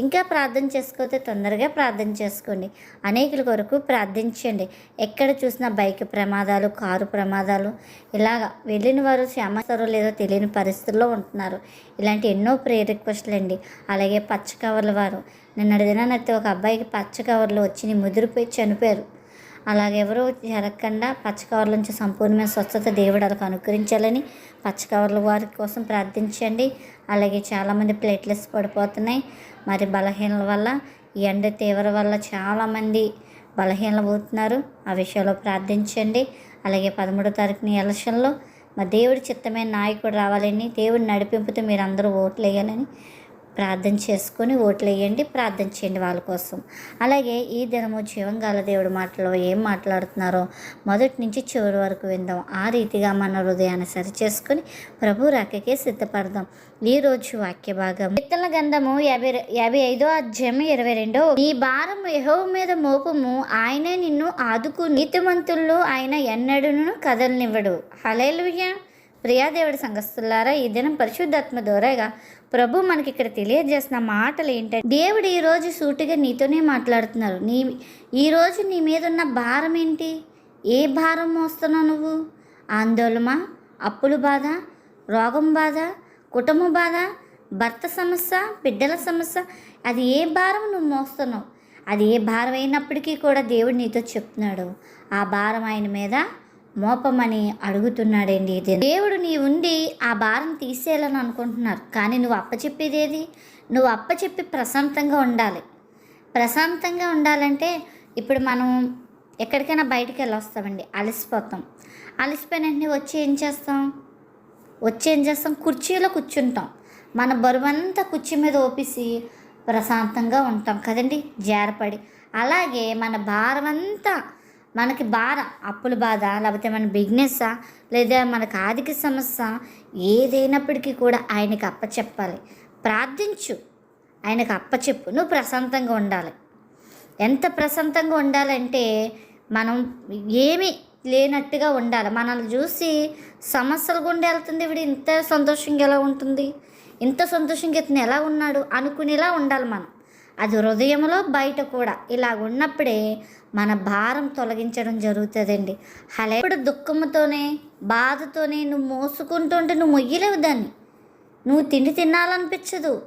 ఇంకా ప్రార్థన చేసుకోతే తొందరగా ప్రార్థన చేసుకోండి. అనేకుల కొరకు ప్రార్థించండి. ఎక్కడ చూసినా బైక్ ప్రమాదాలు కారు ప్రమాదాలు ఇలాగ వెళ్ళిన వారు క్షేమస్తారో లేదో తెలియని పరిస్థితుల్లో ఉంటున్నారు. ఇలాంటి ఎన్నో ప్రే రిక్వెస్ట్లు అండి. అలాగే పచ్చ కవర్ల వారు. నిన్నటి దినానైతే ఒక అబ్బాయికి పచ్చ కవర్లు వచ్చి ముదిరిపోయి చనిపోయారు. అలాగెవరూ జరగకుండా పచ్చకవర్ల నుంచి సంపూర్ణమైన స్వచ్ఛత దేవుడు అలా అనుగ్రహించాలని పచ్చకవర్ల వారి కోసం ప్రార్థించండి. అలాగే చాలామంది ప్లేట్లెస్ పడిపోతున్నాయి. మరి బలహీనల వల్ల ఈ ఎండ తీవ్ర వల్ల చాలామంది బలహీనలు పోతున్నారు ఆ విషయంలో ప్రార్థించండి. అలాగే పదమూడో తారీఖున ఎలక్షన్లో మా దేవుడి చిత్తమైన నాయకుడు రావాలని దేవుడి నడిపింపుతో మీరు అందరూ ఓట్లు వేయాలని ప్రార్థన చేసుకొని ఓట్లు వేయండి ప్రార్థన చేయండి వాళ్ళ కోసం. అలాగే ఈ దినము జీవంగాల దేవుడి మాటలో ఏం మాట్లాడుతున్నారో మొదటి నుంచి చివరి వరకు విందాం. ఆ రీతిగా మన హృదయాన్ని సరి చేసుకొని ప్రభు రాకకే సిద్ధపడదాం. ఈ రోజు వాక్య భాగం. కీర్తన గంధము యాభై యాభై ఐదో అధ్యాయం ఇరవై రెండో. ఈ భారం యహో మీద మోపము ఆయనే నిన్ను ఆదుకు నీతిమంతుల్లో ఆయన ఎన్నడూను కదలనివ్వడు. హలేలుయ్య ప్రియాదేవుడి సంఘస్థులారా ఈ దినం పరిశుద్ధాత్మ ద్వారాగా ప్రభు మనకి ఇక్కడ తెలియజేస్తున్న మాటలు ఏంటంటే దేవుడు ఈరోజు సూటిగా నీతోనే మాట్లాడుతున్నారు. నీ ఈరోజు నీ మీద ఉన్న భారం ఏంటి? ఏ భారం మోస్తున్నావు నువ్వు? ఆందోళన అప్పుల బాధ రోగం బాధ కుటుంబ బాధ భర్త సమస్య బిడ్డల సమస్య అది ఏ భారం నువ్వు మోస్తున్నావు? అది ఏ భారం అయినప్పటికీ కూడా దేవుడు నీతో చెప్తున్నాడు. ఆ భారం ఆయన మీద మోపమని అడుగుతున్నాడండి ఇది. దేవుడు నీ ఉండి ఆ భారం తీసేయాలని అనుకుంటున్నారు. కానీ నువ్వు అప్పచెప్పేదేది? ఏది నువ్వు అప్పచెప్పి ప్రశాంతంగా ఉండాలి. ప్రశాంతంగా ఉండాలంటే ఇప్పుడు మనం ఎక్కడికైనా బయటికి వెళ్ళొస్తామండి. అలసిపోతాం. అలసిపోయిన వెంటనే వచ్చి ఏం చేస్తాం? వచ్చి ఏం చేస్తాం? కుర్చీలో కూర్చుంటాం. మన బరువంతా కుర్చీ మీద ఓపిసి ప్రశాంతంగా ఉంటాం కదండి. జారపడి. అలాగే మన భారమంతా మనకి బాధ అప్పుల బాధ లేకపోతే మన బిజినెస్ లేదా మనకు ఆర్థిక సమస్య ఏదైనప్పటికీ కూడా ఆయనకి అప్పచెప్పాలి. ప్రార్థించు ఆయనకు అప్పచెప్పు. నువ్వు ప్రశాంతంగా ఉండాలి. ఎంత ప్రశాంతంగా ఉండాలంటే మనం ఏమి లేనట్టుగా ఉండాలి. మనల్ని చూసి సమస్యలు గుండా వెళ్తుంది ఇవి ఇంత సంతోషంగా ఎలా ఉంటుంది? ఇంత సంతోషంగా ఇతను ఎలా ఉన్నాడు? అనుకునేలా ఉండాలి మనం. అది హృదయంలో బయట కూడా ఇలా ఉన్నప్పుడే మన భారం తొలగించడం జరుగుతుందండి. అలా ఇప్పుడు దుఃఖంతోనే బాధతోనే నువ్వు మోసుకుంటుంటే నువ్వు మొయ్యలేవు దాన్ని. నువ్వు తిండి తినాలనిపించదు.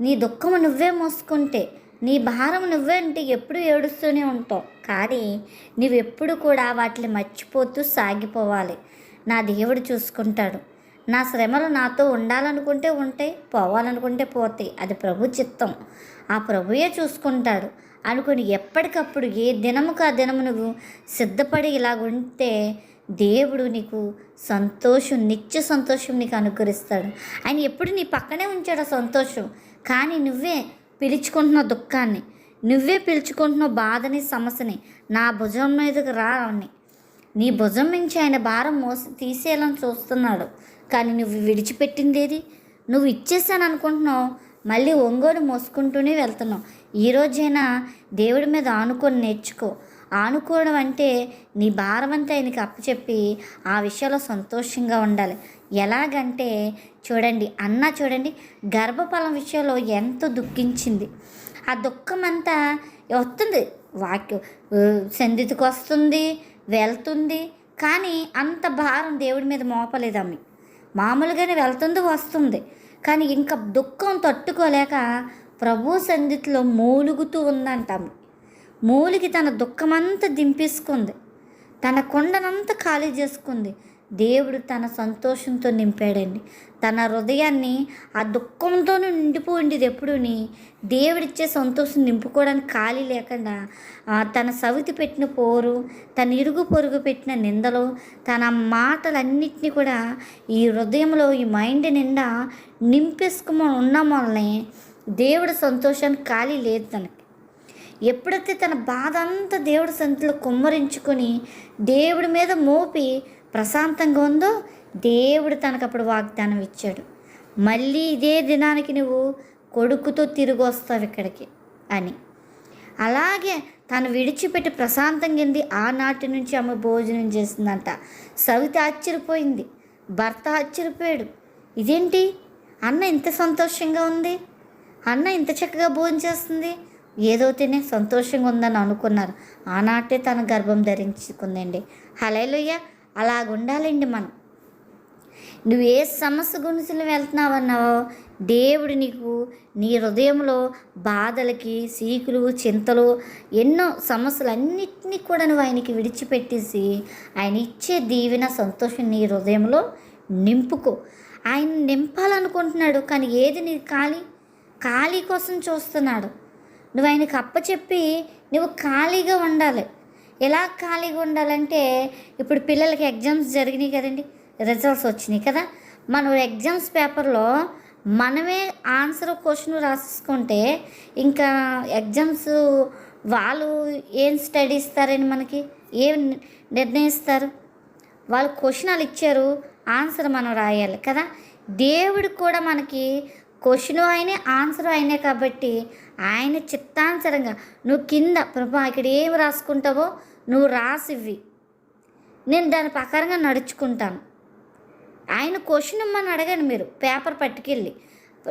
నీ దుఃఖము నువ్వే మోసుకుంటే నీ భారం నువ్వే అంటే ఎప్పుడు ఏడుస్తూనే ఉంటావు. కానీ నువ్వెప్పుడు కూడా వాటిని మర్చిపోతూ సాగిపోవాలి. నా దేవుడు చూసుకుంటాడు. నా శ్రమలు నాతో ఉండాలనుకుంటే ఉంటాయి పోవాలనుకుంటే పోతాయి. అది ప్రభు చిత్తం. ఆ ప్రభుయే చూసుకుంటాడు. అనుకుని ఎప్పటికప్పుడు ఏ దినముకు ఆ దినము నువ్వు సిద్ధపడి ఇలా ఉంటే దేవుడు నీకు సంతోషం నిత్య సంతోషం నీకు అనుకరిస్తాడు ఆయన ఎప్పుడు నీ పక్కనే ఉంచాడు ఆ సంతోషం. కానీ నువ్వే పిలుచుకుంటున్న దుఃఖాన్ని నువ్వే పిలుచుకుంటున్నావు బాధని సమస్యని నా భుజం మీదకి రావని నీ భుజం నుంచి ఆయన భారం మోసి తీసేయాలని చూస్తున్నాడు. కానీ నువ్వు విడిచిపెట్టింది ఏది నువ్వు ఇచ్చేసాను అనుకుంటున్నావు మళ్ళీ ఒంగోలు మోసుకుంటూనే వెళ్తున్నాం. ఈ రోజైనా దేవుడి మీద ఆనుకొని నేర్చుకో. ఆనుకోవడం అంటే నీ భారం అంతా ఆయనకి అప్పచెప్పి ఆ విషయంలో సంతోషంగా ఉండాలి. ఎలాగంటే చూడండి అన్న చూడండి గర్భఫలం విషయంలో ఎంతో దుఃఖించింది. ఆ దుఃఖం అంతా వస్తుంది వాక్యం సంధితికి వస్తుంది వెళ్తుంది కానీ అంత భారం దేవుడి మీద మోపలేదు ఆమె. మామూలుగానే వెళ్తుంది వస్తుంది. కానీ ఇంకా దుఃఖం తట్టుకోలేక ప్రభు సన్నిధిలో మూలుగుతూ ఉందంట మూలికి తన దుఃఖమంతా దింపేసుకుంది. తన కొండనంతా ఖాళీ చేసుకుంది. దేవుడు తన సంతోషంతో నింపాడండి. తన హృదయాన్ని ఆ దుఃఖంతో నిండిపోయింది ఎప్పుడుని? దేవుడిచ్చే సంతోషం నింపుకోవడానికి ఖాళీ లేకుండా ఆ, తన సవితి పెట్టిన పోరు తన ఇరుగు పొరుగు పెట్టిన నిందలు తన మాటలన్నిటినీ కూడా ఈ హృదయంలో ఈ మైండ్ నిండా నింపేసుకోమని ఉన్న వల్లనే దేవుడి సంతోషానికి ఖాళీ లేదు తనకి. ఎప్పుడైతే తన బాధ అంతా దేవుడి సంతలో కుమ్మరించుకొని దేవుడి మీద మోపి ప్రశాంతంగా ఉందో దేవుడు తనకు అప్పుడు వాగ్దానం ఇచ్చాడు. మళ్ళీ ఇదే దినానికి నువ్వు కొడుకుతో తిరిగి వస్తావు ఇక్కడికి అని. అలాగే తను విడిచిపెట్టి ప్రశాంతంగా ఉంది. ఆనాటి నుంచి ఆమె భోజనం చేసిందంట. సవిత ఆశ్చర్యపోయింది. భర్త ఆశ్చర్యపోయాడు. ఇదేంటి? అన్న ఇంత సంతోషంగా ఉంది. అన్న ఇంత చక్కగా భోజనం చేస్తుంది. ఏదో తినే సంతోషంగా ఉందని అనుకున్నారు. ఆనాటే తన గర్భం ధరించుకుందండి. హలేలుయ్య అలాగుండాలండి మనం. నువ్వు ఏ సమస్య గురించి వెళ్తున్నావన్నావో దేవుడు నీకు నీ హృదయంలో బాధలకి సీకులు చింతలు ఎన్నో సమస్యలు అన్నిటినీ కూడా నువ్వు ఆయనకి విడిచిపెట్టేసి ఆయన ఇచ్చే దీవెన సంతోషం నీ హృదయంలో నింపుకో. ఆయన నింపాలనుకుంటున్నాడు కానీ ఏది నీ ఖాళీ ఖాళీ కోసం చూస్తున్నాడు. నువ్వు ఆయనకి అప్పచెప్పి నువ్వు ఖాళీగా ఉండాలి. ఎలా ఖాళీగా ఉండాలంటే ఇప్పుడు పిల్లలకి ఎగ్జామ్స్ జరిగినాయి కదండి రిజల్ట్స్ వచ్చినాయి కదా. మనం ఎగ్జామ్స్ పేపర్లో మనమే ఆన్సర్ క్వశ్చన్ రాసుకుంటే ఇంకా ఎగ్జామ్స్ వాళ్ళు ఏం స్టడీ ఇస్తారని మనకి? ఏం నిర్ణయిస్తారు? వాళ్ళు క్వశ్చనాలు ఇచ్చారు ఆన్సర్ మనం రాయాలి కదా. దేవుడు కూడా మనకి క్వశ్చన్ అయినే ఆన్సర్ అయినే కాబట్టి ఆయన చిత్తానుసరంగా నువ్వు కింద ప్రభా ఇక్కడ ఏం రాసుకుంటావో నువ్వు రాసివ్వి. నేను దాని ప్రకారంగా నడుచుకుంటాను. ఆయన క్వశ్చన్ ఇమ్మని అడగండి మీరు? పేపర్ పట్టుకెళ్ళి.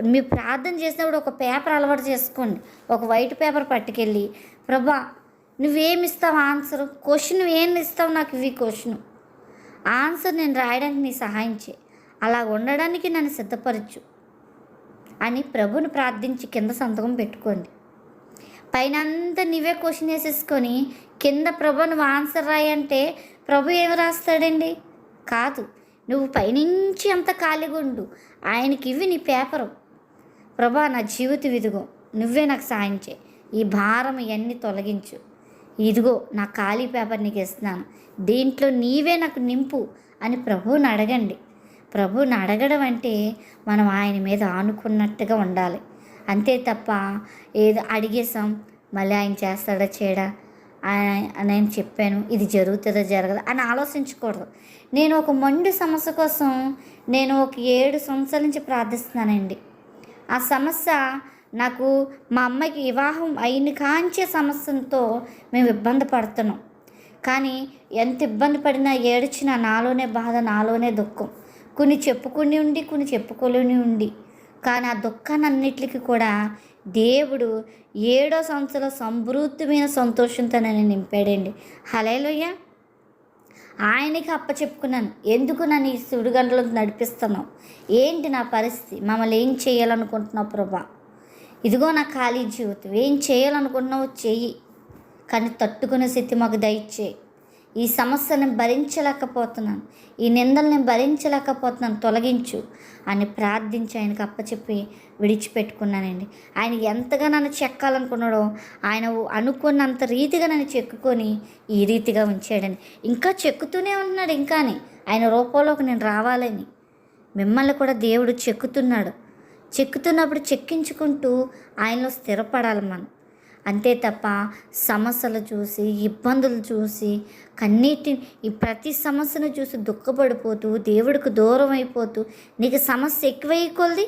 మీరు ప్రార్థన చేసినప్పుడు ఒక పేపర్ అలవాటు చేసుకోండి. ఒక వైట్ పేపర్ పట్టుకెళ్ళి. ప్రభా నువ్వేమి ఇస్తావు ఆన్సర్ క్వశ్చన్ ఏం ఇస్తావు నాకు ఇవి క్వశ్చన్ ఆన్సర్ నేను రాయడానికి నీ సహాయం చేయి. అలా ఉండడానికి నన్ను సిద్ధపరచు అని ప్రభుని ప్రార్థించి కింద సంతకం పెట్టుకోండి. పైన అంతా నీవే క్వశ్చన్ వేసేసుకొని కింద ప్రభు నువ్వు ఆన్సర్ రాయంటే ప్రభు ఏమి రాస్తాడండి? కాదు. నువ్వు పైనుంచి అంత ఖాళీగా ఉండు. ఆయనకి ఇవి నీ పేపరు ప్రభా నా జీవిత ఇదిగో. నువ్వే నాకు సాయం చేయి. ఈ భారం ఇవన్నీ తొలగించు. ఇదిగో నా ఖాళీ పేపర్ నీకు ఇస్తున్నాను. దీంట్లో నీవే నాకు నింపు అని ప్రభువుని అడగండి. ప్రభువుని అడగడం అంటే మనం ఆయన మీద ఆనుకున్నట్టుగా ఉండాలి. అంతే తప్ప ఏదో అడిగేసాం మళ్ళీ ఆయన చేస్తాడా చేయడా నేను చెప్పాను. ఇది జరుగుతుందో జరగదు అని ఆలోచించకూడదు. నేను ఒక మండు సమస్య కోసం నేను ఒక ఏడు సంవత్సరాల నుంచి ప్రార్థిస్తున్నానండి. ఆ సమస్య నాకు మా అమ్మాయికి వివాహం అయిన కాంచే సమస్యతో మేము ఇబ్బంది పడుతున్నాం. కానీ ఎంత ఇబ్బంది పడినా ఏడ్చినా నాలోనే బాధ నాలోనే దుఃఖం. కొన్ని చెప్పుకుని ఉండి కొన్ని చెప్పుకోలేని ఉండి. కానీ ఆ దుఃఖాన్ని కూడా దేవుడు ఏడో సంవత్సరం సమృద్ధమైన సంతోషంతో నన్ను నింపాడండి. హలేలుయ్య ఆయనకి అప్పచెప్పుకున్నాను ఎందుకు నన్ను ఈ సుడిగంటలో నడిపిస్తున్నావు? ఏంటి నా పరిస్థితి? మమ్మల్ని ఏం చేయాలనుకుంటున్నావు ప్రభా? ఇదిగో నా ఖాళీ జీవితం. ఏం చేయాలనుకుంటున్నావు చెయ్యి. కానీ తట్టుకునే స్థితి మాకు దయచేయి. ఈ సమస్యను భరించలేకపోతున్నాను. ఈ నిందల్ని భరించలేకపోతున్నాను. తొలగించు అని ప్రార్థించి ఆయనకు అప్పచెప్పి విడిచిపెట్టుకున్నానండి. ఆయన ఎంతగా నన్ను చెక్కాలనుకున్నాడో ఆయన అనుకున్నంత రీతిగా నన్ను చెక్కుకొని ఈ రీతిగా ఉంచాడని ఇంకా చెక్కుతూనే ఉంటున్నాడు ఇంకాని. ఆయన రూపంలోకి నేను రావాలని. మిమ్మల్ని కూడా దేవుడు చెక్కుతున్నాడు. చెక్కుతున్నప్పుడు చెక్కించుకుంటూ ఆయనలో స్థిరపడాలి మనం. అంతే తప్ప సమస్యలు చూసి ఇబ్బందులు చూసి కన్నీటి ఈ ప్రతి సమస్యను చూసి దుఃఖపడిపోతూ దేవుడికి దూరం అయిపోతూ నీకు సమస్య ఎక్కువై కొలది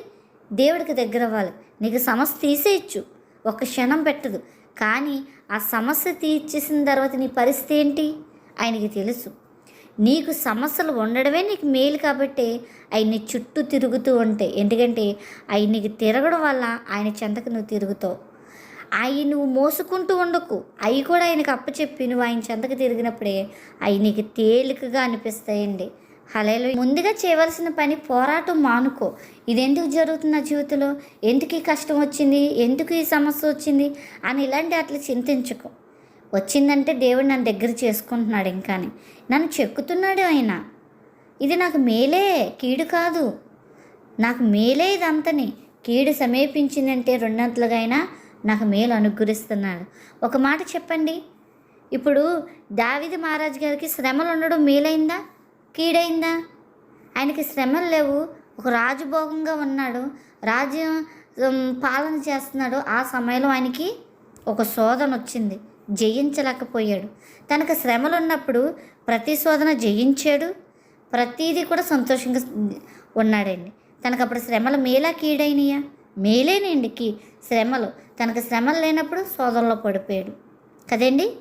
దేవుడికి దగ్గర అవ్వాలి. నీకు సమస్య తీసేయచ్చు ఒక క్షణం పెట్టదు. కానీ ఆ సమస్య తీర్చేసిన తర్వాత నీ పరిస్థితి ఏంటి? ఆయనకి తెలుసు. నీకు సమస్యలు ఉండడమే నీకు మేలు కాబట్టి ఆయన్ని చుట్టూ తిరుగుతూ ఉంటాయి ఎందుకంటే ఆయనకి తిరగడం వల్ల ఆయన చెంతకు నువ్వు తిరుగుతావు. అవి నువ్వు మోసుకుంటూ ఉండకు. అవి కూడా ఆయనకు అప్పచెప్పి నువ్వు ఆయన చెంతకు తిరిగినప్పుడే అవి నీకు తేలికగా అనిపిస్తాయండి. హలేలు ముందుగా చేయవలసిన పని పోరాటం మానుకో. ఇది ఎందుకు జరుగుతుంది నా జీవితంలో? ఎందుకు ఈ కష్టం వచ్చింది? ఎందుకు ఈ సమస్య వచ్చింది? అని ఇలాంటి అట్లా చింతించుకో. వచ్చిందంటే దేవుడు నన్ను దగ్గర చేసుకుంటున్నాడు ఇంకాని. నన్ను చెక్కుతున్నాడు ఆయన. ఇది నాకు మేలే కీడు కాదు. నాకు మేలే ఇదంతని. కీడు సమీపించిందంటే రెండంతలుగా అయినా నాకు మేలు అనుగ్రహిస్తున్నాడు ఒక మాట చెప్పండి. ఇప్పుడు దావిది మహారాజు గారికి శ్రమలు ఉండడం మేలైందా? కీడైందా? ఆయనకి శ్రమలు లేవు. ఒక రాజభోగంగా ఉన్నాడు. రాజ్యం పాలన చేస్తున్నాడు. ఆ సమయంలో ఆయనకి ఒక శోధన వచ్చింది. జయించలేకపోయాడు. తనకు శ్రమలు ఉన్నప్పుడు ప్రతి శోధన జయించాడు. ప్రతిదీ కూడా సంతోషంగా ఉన్నాడండి. తనకు అప్పుడు శ్రమలు మేలా కీడైనయా? మేలేనండి. కీ శ్రమలు. తనకు శ్రమలు లేనప్పుడు శోధనలో పడిపోయాడు. కదండి?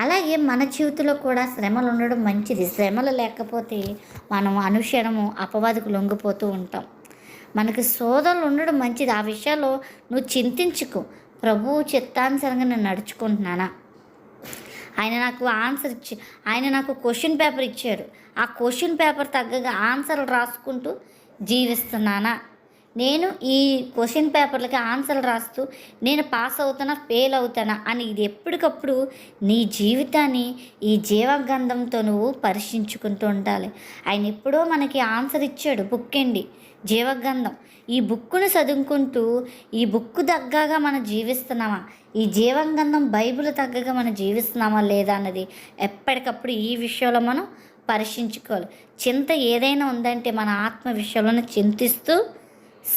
అలాగే మన జీవితంలో కూడా శ్రమలు ఉండడం మంచిది. శ్రమలు లేకపోతే మనం అనుక్షణము అపవాదికి లొంగిపోతూ ఉంటాం. మనకి శోధనలు ఉండడం మంచిది. ఆ విషయాల్లో నువ్వు చింతించుకో. ప్రభువు చిత్తానుసరంగా నేను నడుచుకుంటున్నానా? ఆయన నాకు ఆన్సర్ ఇచ్చి ఆయన నాకు క్వశ్చన్ పేపర్ ఇచ్చారు ఆ క్వశ్చన్ పేపర్ తగ్గగా ఆన్సర్లు రాసుకుంటూ జీవిస్తున్నానా? నేను ఈ క్వశ్చన్ పేపర్లకి ఆన్సర్లు రాస్తూ నేను పాస్ అవుతానా ఫెయిల్ అవుతానా అని ఇది ఎప్పటికప్పుడు నీ జీవితాన్ని ఈ జీవగంధంతో నువ్వు పరీక్షించుకుంటూ ఉండాలి. ఆయన ఎప్పుడో మనకి ఆన్సర్ ఇచ్చాడు బుక్ అండి. జీవగంధం. ఈ బుక్కును చదువుకుంటూ ఈ బుక్ తగ్గగా మనం జీవిస్తున్నామా? ఈ జీవగంధం బైబిల్ తగ్గగా మనం జీవిస్తున్నామా లేదా అన్నది ఎప్పటికప్పుడు ఈ విషయంలో మనం పరీక్షించుకోవాలి చింత ఏదైనా ఉందంటే మన ఆత్మ విషయంలోనే చింతిస్తూ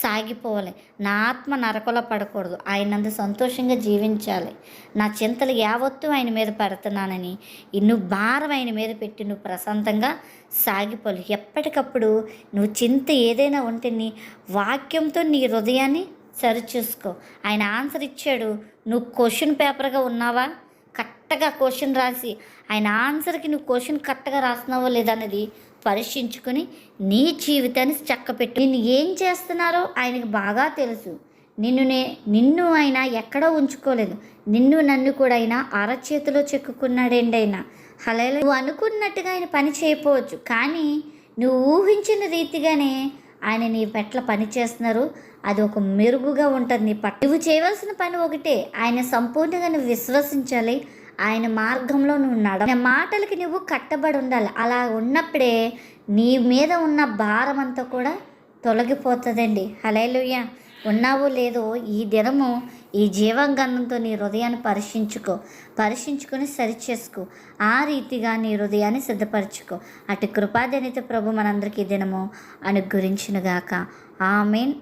సాగిపోవాలి. నా ఆత్మ నరకలో పడకూడదు. ఆయనందు సంతోషంగా జీవించాలి. నా చింతలు యావత్తు ఆయన మీద పెడుతున్నానని నువ్వు భారం ఆయన మీద పెట్టి నువ్వు ప్రశాంతంగా సాగిపోవాలి. ఎప్పటికప్పుడు నువ్వు చింత ఏదైనా ఉంటే నీ వాక్యంతో నీ హృదయాన్ని సరిచూసుకో. ఆయన ఆన్సర్ ఇచ్చాడు. నువ్వు క్వశ్చన్ పేపర్గా ఉన్నావా? కరెక్ట్గా క్వశ్చన్ రాసి ఆయన ఆన్సర్కి నువ్వు క్వశ్చన్ కరెక్ట్గా రాస్తున్నావో లేదన్నది పరీక్షించుకొని నీ జీవితాన్ని చక్కపెట్టు. నిన్ను ఏం చేస్తున్నారో ఆయనకు బాగా తెలుసు. నిన్ను నే నిన్ను ఆయన ఎక్కడ ఉంచుకోలేదు. నిన్ను నన్ను కూడా ఆయన అరచేతిలో చెక్కుకున్నాడేండి ఆయన హలే నువ్వు అనుకున్నట్టుగా ఆయన పని చేయకపోవచ్చు. కానీ నువ్వు ఊహించిన రీతిగానే ఆయన నీ పట్ల పని చేస్తున్నారు. అది ఒక మెరుగుగా ఉంటుంది నీ పట్ల. నువ్వు చేయవలసిన పని ఒకటే. ఆయన సంపూర్ణంగా నువ్వు విశ్వసించాలి. ఆయన మార్గంలో నువ్వు నడ మాటలకి నువ్వు కట్టబడి ఉండాలి. అలా ఉన్నప్పుడే నీ మీద ఉన్న భారం అంతా కూడా తొలగిపోతుందండి. హలేలుయ్య ఉన్నావో లేదో ఈ దినము ఈ జీవంగంధంతో నీ హృదయాన్ని పరీక్షించుకో పరీక్షించుకొని సరిచేసుకో ఆ రీతిగా నీ హృదయాన్ని సిద్ధపరచుకో. అటు కృపాదనిత ప్రభు మనందరికీ దినము అనుగురించినగాక ఆమెన్.